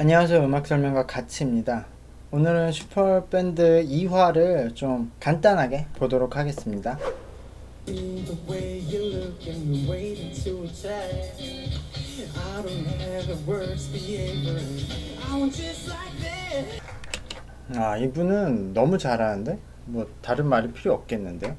안녕하세요. 음악 설명가 가치입니다. 오늘은 슈퍼밴드 2화를 좀 간단하게 보도록 하겠습니다. 아, 이분은 너무 잘하는데? 뭐 다른 말이 필요 없겠는데요?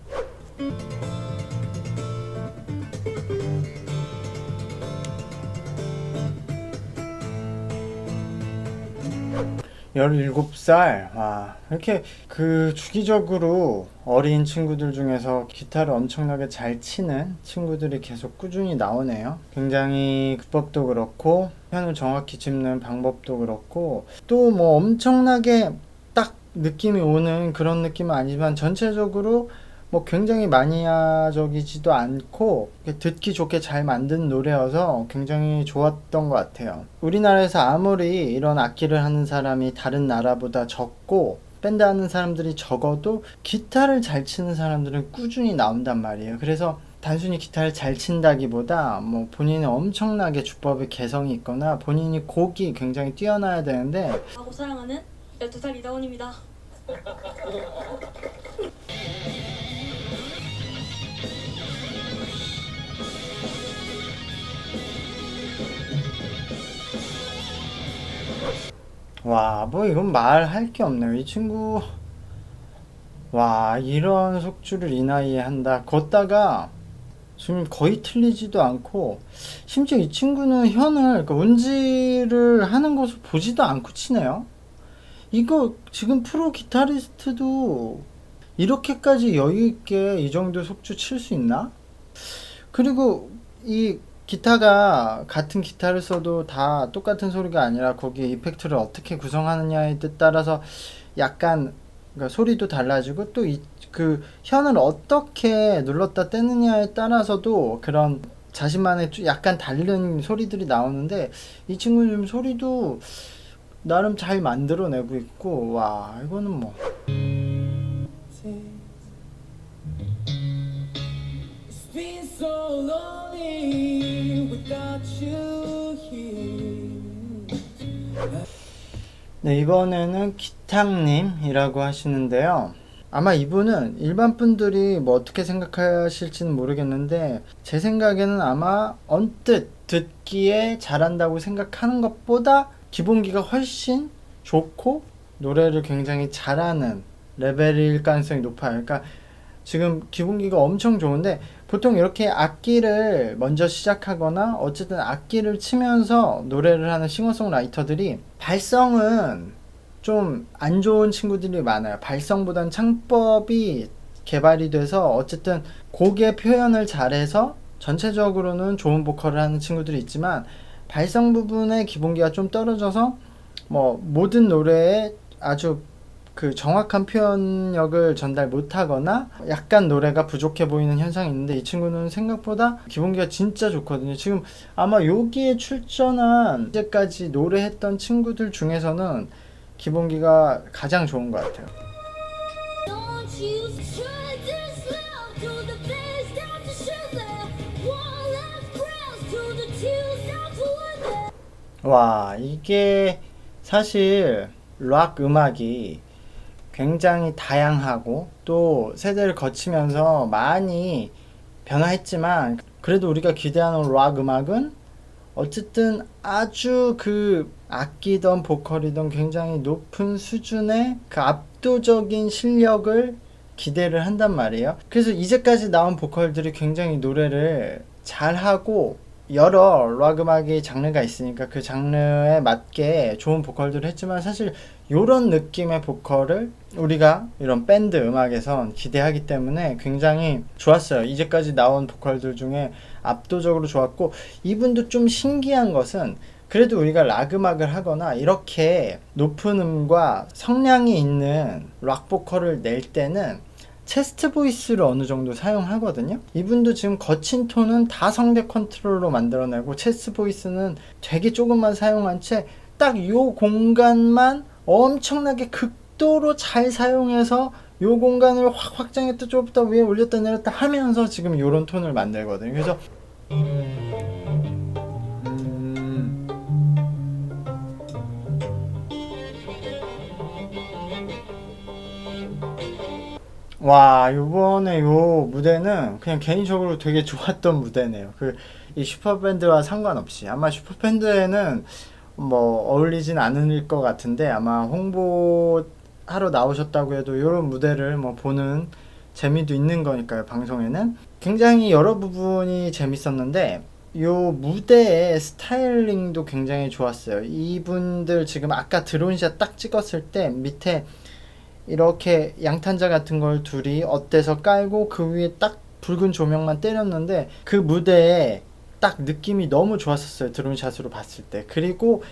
열일곱 살 와, 이렇게 그 주기적으로 어린 친구들 중에서 기타를 엄청나게 잘 치는 친구들이 계속 꾸준히 나오네요. 굉장히 기법도 그렇고, 편을 정확히 짚는 방법도 그렇고, 또 뭐 엄청나게 딱 느낌이 오는 그런 느낌은 아니지만 전체적으로 뭐 굉장히 마니아적이지도 않고 듣기 좋게 잘 만든 노래여서 굉장히 좋았던 것 같아요. 우리나라에서 아무리 이런 악기를 하는 사람이 다른 나라보다 적고 밴드 하는 사람들이 적어도 기타를 잘 치는 사람들은 꾸준히 나온단 말이에요. 그래서 단순히 기타를 잘 친다기보다 뭐 본인의 엄청나게 주법의 개성이 있거나 본인이 곡이 굉장히 뛰어나야 되는데 하고 사랑하는 12살 이다원입니다. 와, 뭐 이건 말할 게 없네요. 이 친구, 와, 이런 속주를 이 나이에 한다. 걷다가 지금 거의 틀리지도 않고, 심지어 이 친구는 현을, 그러니까 운지를 하는 것을 보지도 않고 치네요. 이거 지금 프로 기타리스트도 이렇게까지 여유 있게 이 정도 속주 칠 수 있나? 그리고 이 기타가 같은 기타를 써도 다 똑같은 소리가 아니라 거기에 이펙트를 어떻게 구성하느냐에 따라서 약간 그러니까 소리도 달라지고 또 그 현을 어떻게 눌렀다 떼느냐에 따라서도 그런 자신만의 좀 약간 다른 소리들이 나오는데 이 친구는 좀 소리도 나름 잘 만들어내고 있고 와 이거는 뭐. 네, 이번에는 기탕님이라고 하시는데요. 아마 이분은 일반 분들이 뭐 어떻게 생각하실지는 모르겠는데, 제 생각에는 아마 언뜻 듣기에 잘한다고 생각하는 것보다 기본기가 훨씬 좋고, 노래를 굉장히 잘하는 레벨일 가능성이 높아요. 그러니까 지금 기본기가 엄청 좋은데, 보통 이렇게 악기를 먼저 시작하거나 어쨌든 악기를 치면서 노래를 하는 싱어송라이터들이 발성은 좀 안 좋은 친구들이 많아요. 발성보단 창법이 개발이 돼서 어쨌든 곡의 표현을 잘해서 전체적으로는 좋은 보컬을 하는 친구들이 있지만 발성 부분의 기본기가 좀 떨어져서 뭐 모든 노래에 아주 그 정확한 표현력을 전달 못하거나 약간 노래가 부족해 보이는 현상이 있는데 이 친구는 생각보다 기본기가 진짜 좋거든요. 지금 아마 여기에 출전한 이제까지 노래했던 친구들 중에서는 기본기가 가장 좋은 것 같아요. 와, 이게 사실 락 음악이 굉장히 다양하고 또 세대를 거치면서 많이 변화했지만 그래도 우리가 기대하는 락 음악은 어쨌든 아주 그 아끼던 보컬이던 굉장히 높은 수준의 그 압도적인 실력을 기대를 한단 말이에요. 그래서 이제까지 나온 보컬들이 굉장히 노래를 잘하고 여러 락 음악의 장르가 있으니까 그 장르에 맞게 좋은 보컬들을 했지만 사실 이런 느낌의 보컬을 우리가 이런 밴드 음악에선 기대하기 때문에 굉장히 좋았어요. 이제까지 나온 보컬들 중에 압도적으로 좋았고 이분도 좀 신기한 것은 그래도 우리가 락 음악을 하거나 이렇게 높은 음과 성량이 있는 락 보컬을 낼 때는 체스트 보이스를 어느 정도 사용하거든요. 이분도 지금 거친 톤은 다 성대 컨트롤로 만들어내고 체스트 보이스는 되게 조금만 사용한 채딱요 공간만 엄청나게 극 극도로 잘 사용해서 요 공간을 확 확장했다 좁다 위에 올렸다 내렸다 하면서 지금 요런 톤을 만들거든요. 그래서 와 요번에 요 무대는 그냥 개인적으로 되게 좋았던 무대네요. 그 이 슈퍼밴드와 상관없이. 아마 슈퍼밴드에는 뭐 어울리진 않을 것 같은데 아마 홍보하러 나오셨다고 해도 이런 무대를 뭐 보는 재미도 있는 거니까요 방송에는. 굉장히 여러 부분이 재밌었는데 요 무대의 스타일링도 굉장히 좋았어요. 이분들 지금 아까 드론샷 딱 찍었을 때 밑에 이렇게 양탄자 같은 걸 둘이 어때서 깔고 그 위에 딱 붉은 조명만 때렸는데 그 무대에 딱 느낌이 너무 좋았었어요 드론샷으로 봤을 때. 그리고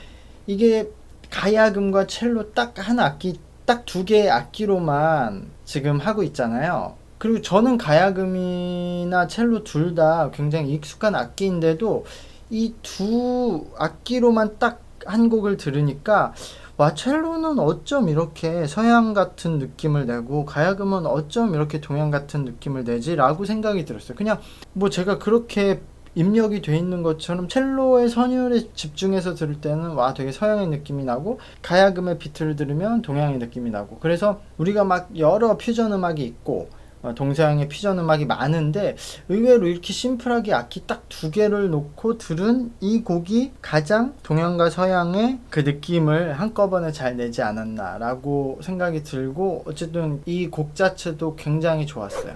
이게 가야금과 첼로 딱 한 악기 딱 두 개의 악기로만 지금 하고 있잖아요. 그리고 저는 가야금이나 첼로 둘 다 굉장히 익숙한 악기인데도 이 두 악기로만 딱 한 곡을 들으니까 와 첼로는 어쩜 이렇게 서양 같은 느낌을 내고 가야금은 어쩜 이렇게 동양 같은 느낌을 내지라고 생각이 들었어요. 그냥 뭐 제가 그렇게 입력이 돼 있는 것처럼 첼로의 선율에 집중해서 들을 때는 와 되게 서양의 느낌이 나고 가야금의 비트를 들으면 동양의 느낌이 나고 그래서 우리가 막 여러 퓨전 음악이 있고 어, 동서양의 퓨전 음악이 많은데 의외로 이렇게 심플하게 악기 딱 두 개를 놓고 들은 이 곡이 가장 동양과 서양의 그 느낌을 한꺼번에 잘 내지 않았나라고 생각이 들고 어쨌든 이 곡 자체도 굉장히 좋았어요.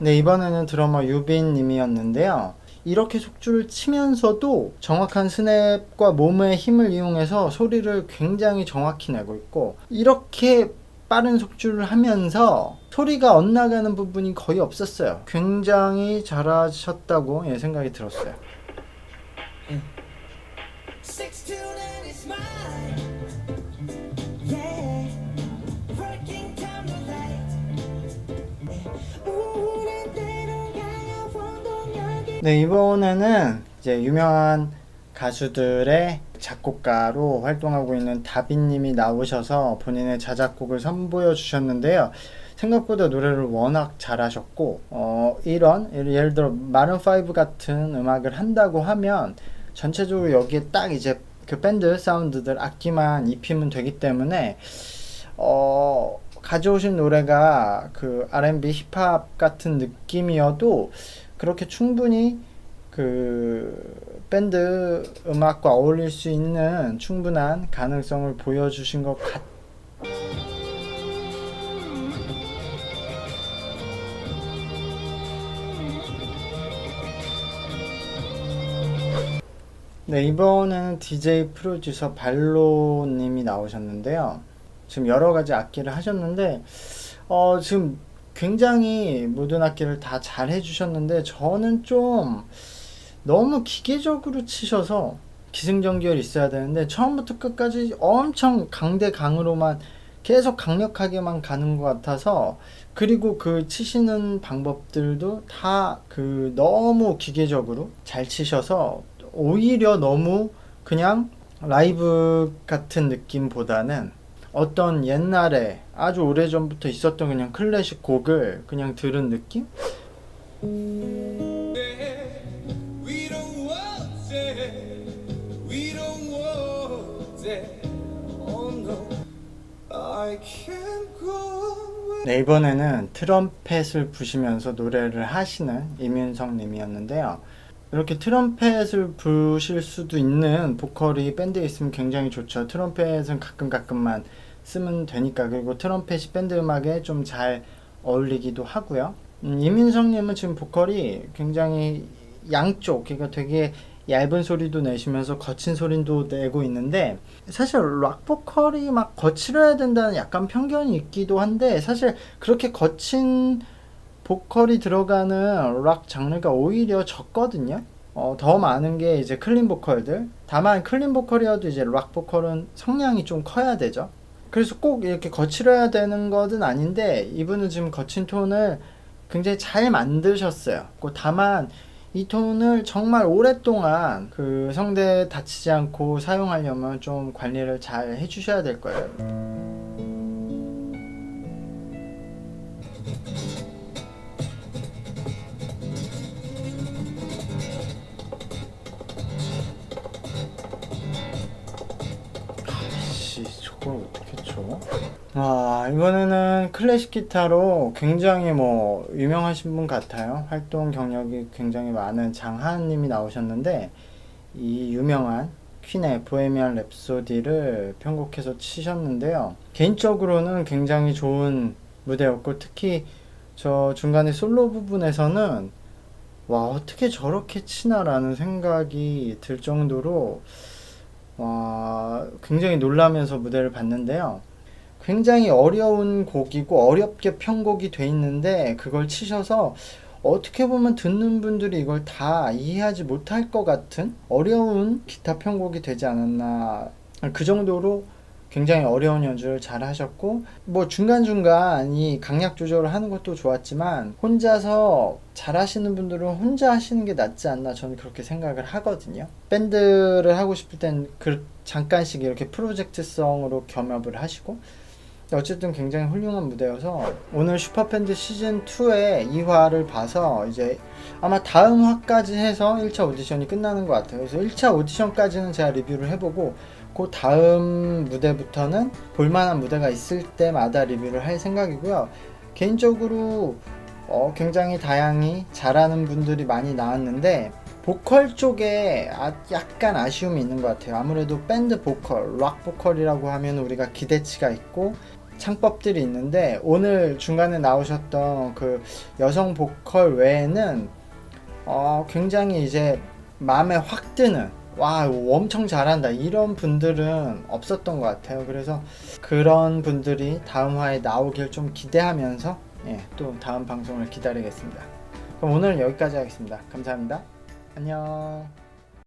네, 이번에는 드러머 유빈 님이었는데요. 이렇게 속주를 치면서도 정확한 스냅과 몸의 힘을 이용해서 소리를 굉장히 정확히 내고 있고 이렇게 빠른 속주를 하면서 소리가 엇나가는 부분이 거의 없었어요. 굉장히 잘하셨다고 예, 생각이 들었어요. Tune 네, 이번에는 이제 유명한 가수들의 작곡가로 활동하고 있는 다빈님이 나오셔서 본인의 자작곡을 선보여 주셨는데요. 생각보다 노래를 워낙 잘하셨고, 어, 이런, 예를 들어, 마룬5 같은 음악을 한다고 하면, 전체적으로 여기에 딱 이제 그 밴드 사운드들 악기만 입히면 되기 때문에, 어, 가져오신 노래가 그 R&B 힙합 같은 느낌이어도 그렇게 충분히 그 밴드 음악과 어울릴 수 있는 충분한 가능성을 보여주신 것 같. 네, 이번에는 DJ 프로듀서 발로님이 나오셨는데요. 지금 여러 가지 악기를 하셨는데, 어, 지금 굉장히 모든 악기를 다 잘 해주셨는데, 저는 좀 너무 기계적으로 치셔서 기승전결 있어야 되는데, 처음부터 끝까지 엄청 강대강으로만 계속 강력하게만 가는 것 같아서, 그리고 그 치시는 방법들도 다 그 너무 기계적으로 잘 치셔서, 오히려 너무 그냥 라이브 같은 느낌보다는 어떤 옛날에 아주 오래전부터 있었던 그냥 클래식 곡을 그냥 들은 느낌? Oh. 네, 이번에는 트럼펫을 부시면서 노래를 하시는 이민성 님이었는데요. 이렇게 트럼펫을 부실 수도 있는 보컬이 밴드에 있으면 굉장히 좋죠. 트럼펫은 가끔 가끔만 쓰면 되니까. 그리고 트럼펫이 밴드 음악에 좀 잘 어울리기도 하고요. 음, 이민성 님은 지금 보컬이 굉장히 양쪽, 그러니까 되게 얇은 소리도 내시면서 거친 소리도 내고 있는데 사실 락 보컬이 막 거칠어야 된다는 약간 편견이 있기도 한데 사실 그렇게 거친 보컬이 들어가는 락 장르가 오히려 적거든요. 어, 더 많은 게 이제 클린 보컬들. 다만 클린 보컬이어도 이제 락 보컬은 성량이 좀 커야 되죠. 그래서 꼭 이렇게 거칠어야 되는 것은 아닌데 이분은 지금 거친 톤을 굉장히 잘 만드셨어요. 그 다만 이 톤을 정말 오랫동안 그 성대 다치지 않고 사용하려면 좀 관리를 잘 해주셔야 될 거예요. 쳐? 와 이번에는 클래식 기타로 굉장히 뭐 유명하신 분 같아요. 활동 경력이 굉장히 많은 장하님이 나오셨는데 이 유명한 퀸의 보헤미안 랩소디를 편곡해서 치셨는데요. 개인적으로는 굉장히 좋은 무대였고 특히 저 중간에 솔로 부분에서는 와 어떻게 저렇게 치나라는 생각이 들 정도로 와 굉장히 놀라면서 무대를 봤는데요. 굉장히 어려운 곡이고 어렵게 편곡이 돼 있는데 그걸 치셔서 어떻게 보면 듣는 분들이 이걸 다 이해하지 못할 것 같은 어려운 기타 편곡이 되지 않았나 그 정도로 굉장히 어려운 연주를 잘 하셨고 뭐 중간중간 이 강약 조절을 하는 것도 좋았지만 혼자서 잘 하시는 분들은 혼자 하시는 게 낫지 않나 저는 그렇게 생각을 하거든요. 밴드를 하고 싶을 땐 그 잠깐씩 이렇게 프로젝트성으로 겸업을 하시고 어쨌든 굉장히 훌륭한 무대여서 오늘 슈퍼밴드 시즌 2의 2화를 봐서 이제 아마 다음 화까지 해서 1차 오디션이 끝나는 것 같아요. 그래서 1차 오디션까지는 제가 리뷰를 해보고 그 다음 무대부터는 볼만한 무대가 있을 때마다 리뷰를 할 생각이고요. 개인적으로 어, 굉장히 다양히 잘하는 분들이 많이 나왔는데 보컬 쪽에 아, 약간 아쉬움이 있는 것 같아요. 아무래도 밴드 보컬, 락 보컬이라고 하면 우리가 기대치가 있고 창법들이 있는데 오늘 중간에 나오셨던 그 여성 보컬 외에는 어, 굉장히 이제 마음에 확 드는 와 엄청 잘한다 이런 분들은 없었던 것 같아요. 그래서 그런 분들이 다음 화에 나오길 좀 기대하면서 예, 또 다음 방송을 기다리겠습니다. 그럼 오늘은 여기까지 하겠습니다. 감사합니다. 안녕.